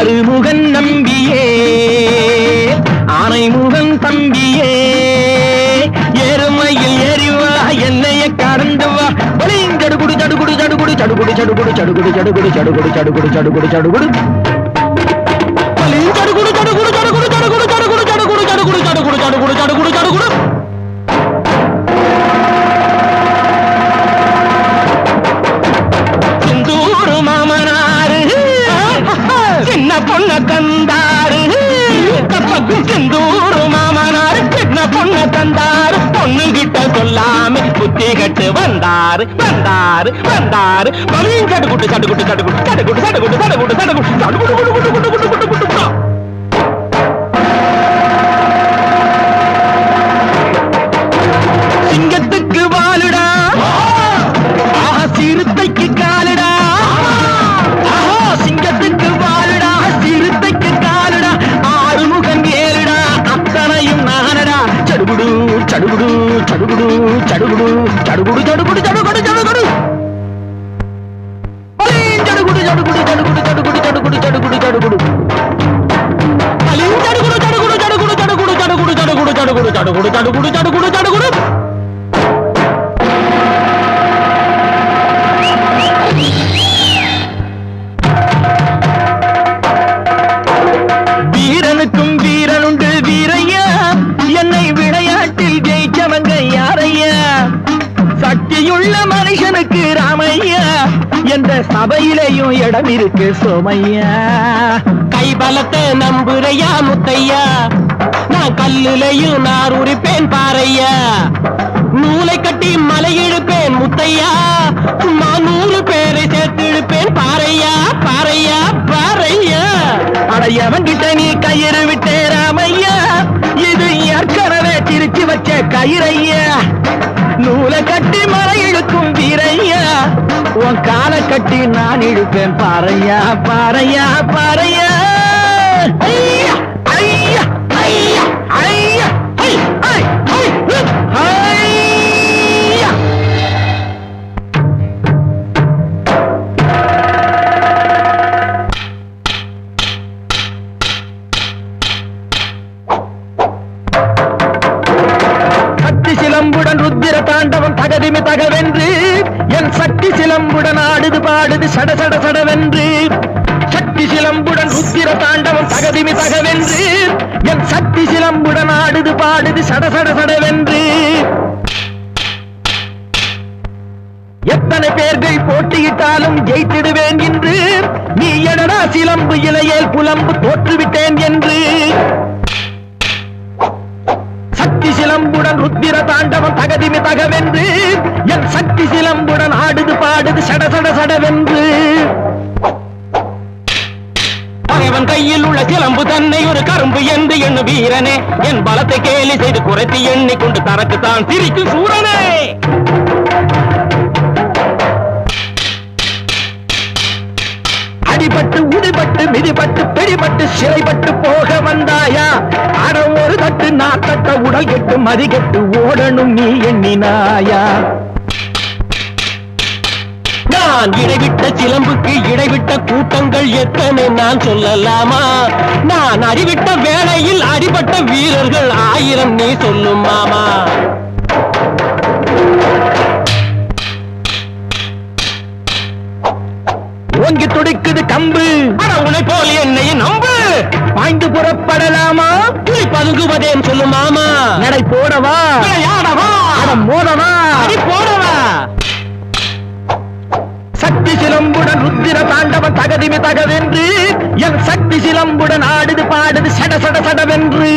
ஆறுமுகன் நம்பியே ஆனைமுகன் தம்பியே எருமையில் எரிவா என்னைய கடந்து வா ஒளிந்தடுகுடு தடுகுடு தடுகுடு தடுகுடு தடுகுடு தடுகுடு தடுகுடு தடுகுடு தடுகுடு தடுகுடு தடுகுடு தந்தார் பொண்ணு கிட்ட சொல்லாம புத்தி கட்டு வந்தார் வந்தார் வந்தாரு பலியும் சடுகுட்டு சடுகுட்டு சடுகுட்டு சடுகுட்டு சடுகுட்டு சடுகுட்டு சடுகுட்டு சடுகுட்டு சடுகுடு சடுகுடு சடுகுடு சடுகுடு சடுகுடு சடுகுடு வீரனுக்கும் வீரனுண்டு வீரையா. என்னை விளையாட்டில் ஜெயிச்சவங்க யாரையா? சக்தியுள்ள மனுஷனுக்கு ராமையா. என்ற சபையிலேயும் இடம் இருக்கு சோமையா. கைபலத்தை நம்புறையா முத்தையா? நான் கல்லுலையும் நார் உரிப்பேன் பாறையா. நூலை கட்டி மலை இழுப்பேன் முத்தையா. சும்மா நூறு பேரை சேர்த்து இழுப்பேன் பாறையா பாறையா பாறையா. அடையவன் கிட்ட நீ கயிறு விட்டே ராமையா? இது ஏற்கனவே திருச்சி வச்ச கயிறையா. நூலை கட்டி மலை இழுக்கும் வீரையா. உன் காலை கட்டி நான் இழுப்பேன் பாறையா பாறையா பாறையா. ஐயா! சிலம்புடன் ருத்திர தாண்டவம் தகதிமி தகவென்று. என் சக்தி சிலம்புடன் ஆடுது பாடுது சட சட சடவென்று. சக்தி சிலம்புடன் ருத்திர தாண்டவம் தகதிமி தகவென்று. என் சக்தி சிலம்புடன் ஆடுது பாடுது சட சட சடவென்று. எத்தனை பேர்கள் போட்டியிட்டாலும் ஜெயித்திடுவேன் என்று நீ எடடா சிலம்பு இலையேல் புலம்பு தோற்றுவிட்டேன் என்று. பகவென்று என் சக்தி சிலம்புடன் ஆடுது பாடுது சட சட சடவென்று பகைவன் கையில் உள்ள சிலம்பு தன்னை ஒரு கரும்பு என்று எண்ணு வீரனே என் பலத்தை கேலி செய்து குறைத்து எண்ணிக்கொண்டு தனக்கு தான் சிரிக்கும் சூரனே பட்டு உடிபட்டு மிதிபட்டு பிடிபட்டு சிறைப்பட்டு போக வந்தாயா? அட ஒரு தட்டு நான் தட்ட உடல் கெட்டு மதி கெட்டு ஓடணும் நீ எண்ணினாயா? நான் இடைவிட்ட சிலம்புக்கு இடைவிட்ட கூட்டங்கள் எத்தனை நான் சொல்லலாமா? நான் அறிவிட்ட வேளையில் அடிபட்ட வீரர்கள் ஆயிரம் நீ சொல்லும் மாமா. ஓங்கி துடிக்குது கம்பு. உனை போல் என்னை நம்பு. பாய்ந்து புறப்படலாமா? புலி பதுங்குவதேன் சொல்லு மாமா. நடை போடவா? விளையாடவா? அட மோதவா? அடி போடவா? சக்தி சிலம்புடன் ருத்திர தாண்டவன் தகதிமி தகவென்று என் சக்தி சிலம்புடன் ஆடுது பாடுது சட சட சடவென்று.